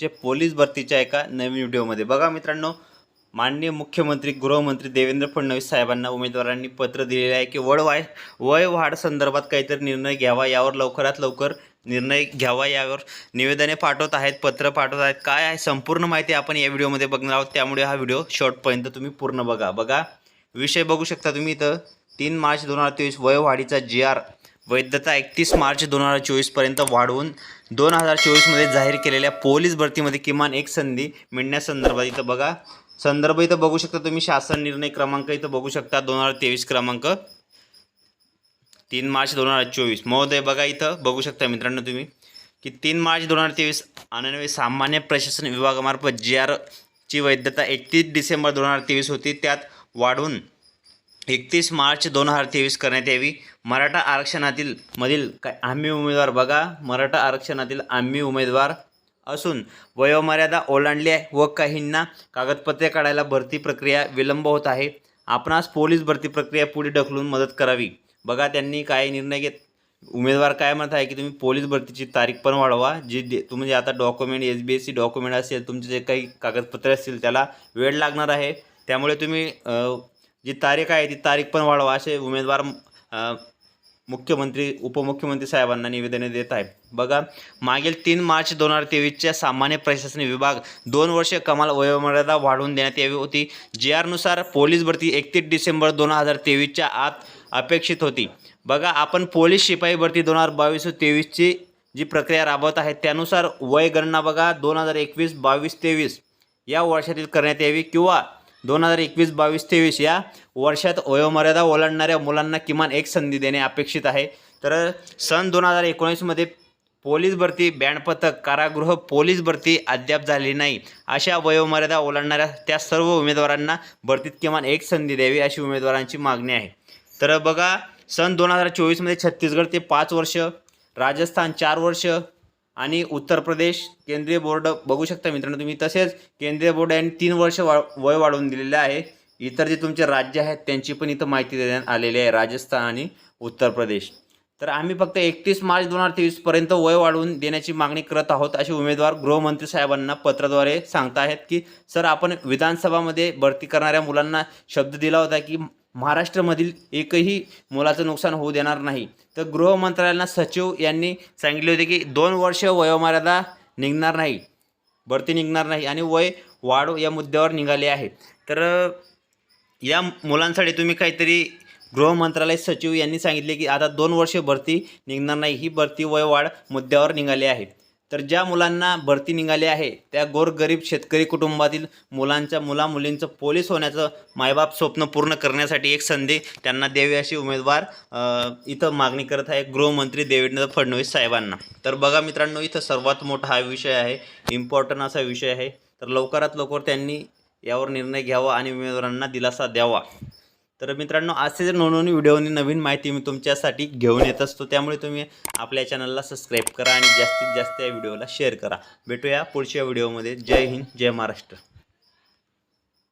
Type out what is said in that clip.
जे पोलीस भरतीच्या एका नवीन व्हिडिओमध्ये. बघा मित्रांनो माननीय मुख्यमंत्री गृहमंत्री देवेंद्र फडणवीस साहेबांना उमेदवारांनी पत्र दिलेले आहे की वड वाय वय वाढ संदर्भात काहीतरी निर्णय घ्यावा यावर लवकरात लवकर निर्णय घ्यावा यावर निवेदने पाठवत आहेत पत्र पाठवत आहेत. काय आहे संपूर्ण माहिती आपण या व्हिडिओमध्ये बघणार आहोत. त्यामुळे हा व्हिडिओ शॉर्टपर्यंत तुम्ही पूर्ण बघा. बघा विषय बघू शकता तुम्ही इथं. तीन मार्च दोन हजार तेवीस वयवाढीचा जी आर. वैधता एकतीस मार्च दोन हजार चोवीसपर्यंत वाढवून दोन हजार चोवीसमध्ये जाहीर केलेल्या पोलीस भरतीमध्ये किमान एक संधी मिळण्यासंदर्भात इथं बघा. संदर्भ इथं बघू शकता तुम्ही शासन निर्णय क्रमांक इथं बघू शकता दोन हजार तेवीस क्रमांक. तीन मार्च दोन हजार चोवीस. महोदय बघा इथं बघू शकता मित्रांनो तुम्ही की तीन मार्च दोन हजार तेवीस अन्वये सामान्य प्रशासन विभागामार्फत जी आरची वैधता एकतीस डिसेंबर दोन हजार तेवीस होती. त्यात वाढून एकतीस मार्च दोन हजार तेवीस करण्यात यावी. मराठा आरक्षणातील मधील काय आम्ही उमेदवार बघा. मराठा आरक्षणातील आम्ही उमेदवार असून वयोमर्यादा ओलांडली आहे व काहींना कागदपत्रे काढायला भरती प्रक्रिया विलंब होत आहे. आपणास पोलीस भरती प्रक्रिया पुढे ढकलून मदत करावी. बघा त्यांनी काय निर्णय घेत उमेदवार काय म्हणत आहे की तुम्ही पोलीस भरतीची तारीख पण वाढवा. जी दे तुम्ही आता document S B S C document असेल तुमचे जे काही कागदपत्रे असतील त्याला वेळ लागणार आहे. त्यामुळे तुम्ही जी तारीख आहे ती तारीख पण वाढवा. असे उमेदवार मुख्यमंत्री उपमुख्यमंत्री साहेबांना निवेदने देत आहे बघा मागील तीन मार्च दोन हजार तेवीसच्या सामान्य प्रशासन विभाग दोन वर्षे कमाल वयोमर्यादा वाढवून देण्यात यावी होती. जे आरनुसार पोलीस भरती एकतीस डिसेंबर दोन हजार तेवीसच्या आत अपेक्षित होती. बघा आपण पोलीस शिपाई भरती दोन हजार बावीस तेवीसची जी प्रक्रिया राबवत आहे त्यानुसार वयगणना बघा दोन हजार एकवीस बावीस तेवीस या वर्षातील करण्यात यावी किंवा दोन हजार एकवीस बावीस तेवीस या वर्षात वयोमर्यादा ओलांडणाऱ्या मुलांना किमान एक संधी देणे अपेक्षित आहे. तर सन दोन हजार एकोणीसमध्ये पोलीस भरती बँड पथक कारागृह पोलीस भरती अद्याप झाली नाही. अशा वयोमर्यादा ओलांडणाऱ्या त्या सर्व उमेदवारांना भरतीत किमान एक संधी द्यावी अशी उमेदवारांची मागणी आहे. तर बघा सन दोन हजार चोवीसमध्ये छत्तीसगड ते पाच वर्ष राजस्थान चार वर्ष आणि उत्तर प्रदेश केंद्रीय बोर्ड बघू शकता मित्रांनो तुम्ही. तसेच केंद्रीय बोर्ड यांनी तीन वर्ष वा वय वाढवून दिलेले आहे. इतर जे तुमचे राज्य आहेत त्यांची पण इथं माहिती देण्यात आलेली आहे. राजस्थान आणि उत्तर प्रदेश. तर आम्ही फक्त एकतीस मार्च दोन हजार तेवीसपर्यंत वय वाढवून देण्याची मागणी करत आहोत असे उमेदवार गृहमंत्री साहेबांना पत्राद्वारे सांगता आहेत की सर आपण विधानसभामध्ये भरती करणाऱ्या मुलांना शब्द दिला होता की महाराष्ट्रामधील एकही मुलाचं नुकसान होऊ देणार नाही. तर गृह मंत्रालयाला सचिव यांनी सांगितले होते की दोन वर्ष वयोमर्यादा निघणार नाही भरती निघणार नाही आणि वय वाढ या मुद्द्यावर निघाले आहे. तर या मुलांसाठी तुम्ही काहीतरी गृह मंत्रालय सचिव यांनी सांगितले की आता दोन वर्ष भरती निघणार नाही ही भरती वय वाढ मुद्द्यावर निघाली आहे. तर ज्या मुलांना भरती निघाली आहे त्या गोरगरीब शेतकरी कुटुंबातील मुलांच्या मुलामुलींचं पोलीस होण्याचं मायबाप स्वप्न पूर्ण करण्यासाठी एक संधी त्यांना द्यावी अशी उमेदवार इथं मागणी करत आहे गृहमंत्री देवेंद्र फडणवीस साहेबांना. तर बघा मित्रांनो इथं सर्वात मोठा हा विषय आहे इम्पॉर्टंट असा विषय आहे. तर लवकरात लवकर त्यांनी यावर निर्णय घ्यावा आणि उमेदवारांना दिलासा द्यावा. तर मित्रांनो असेच नवनवीन व्हिडिओनी नवीन माहिती मी तुमच्यासाठी घेऊन येत असतो त्यामुळे तुम्ही आपल्या चॅनलला सबस्क्राईब करा आणि जास्तीत जास्त या व्हिडिओला शेअर करा. भेटूया पुढच्या व्हिडिओमध्ये जय हिंद जय महाराष्ट्र.